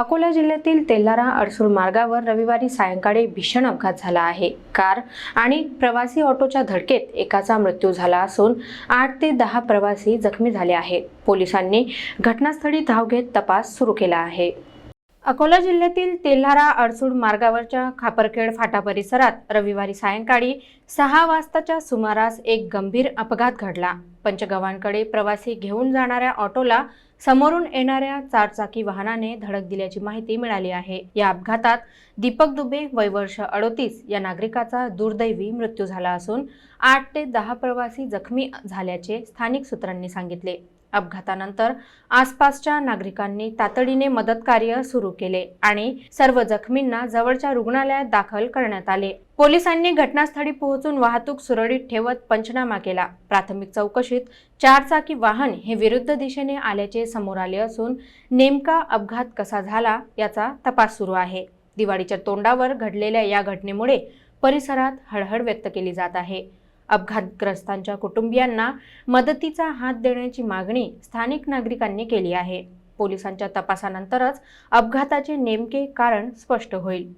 अकोला जिल्ह्यातील तेल्लारा अडसूळ मार्गावर रविवारी सायंकाळी भीषण अपघात झाला आहे. कार आणि प्रवासी ऑटोच्या धडकेत एकाचा मृत्यू झाला असून आठ ते दहा प्रवासी जखमी झाले आहेत. पोलिसांनी घटनास्थळी धाव घेत तपास सुरू केला आहे. अकोला जिल्ह्यातील तेल्हारा अडसूड मार्गावरच्या खापरखेड फाटा परिसरात रविवारी सायंकाळी सहा वाजताच्या सुमारास एक गंभीर अपघात घडला. पंचगव्हाणकडे प्रवासी घेऊन जाणाऱ्या ऑटोला समोरून येणाऱ्या चारचाकी वाहनाने धडक दिल्याची माहिती मिळाली आहे. या अपघातात दीपक दुबे वयवर्ष अडोतीस या नागरिकाचा दुर्दैवी मृत्यू झाला असून आठ ते दहा प्रवासी जखमी झाल्याचे स्थानिक सूत्रांनी सांगितले. अपघातानंतर आसपासच्या नागरिकांनी तातडीने मदत कार्य सुरू केले आणि सर्व जखमींना जवळच्या रुग्णालयात दाखल करण्यात आले. पोलिसांनी घटनास्थळी पोहोचून वाहतूक सुरळीत ठेवत पंचनामा केला. प्राथमिक चौकशीत चारचाकी वाहन हे विरुद्ध दिशेने आल्याचे समोर आले असून नेमका अपघात कसा झाला याचा तपास सुरू आहे. दिवाळीच्या तोंडावर घडलेल्या या घटनेमुळे परिसरात हळहळ व्यक्त केली जात आहे. अपघातग्रस्तांच्या कुटुंबियांना मदतीचा हात देण्याची मागणी स्थानिक नागरिकांनी केली आहे. पोलिसांच्या तपासानंतरच अपघाताचे नेमके कारण स्पष्ट होईल.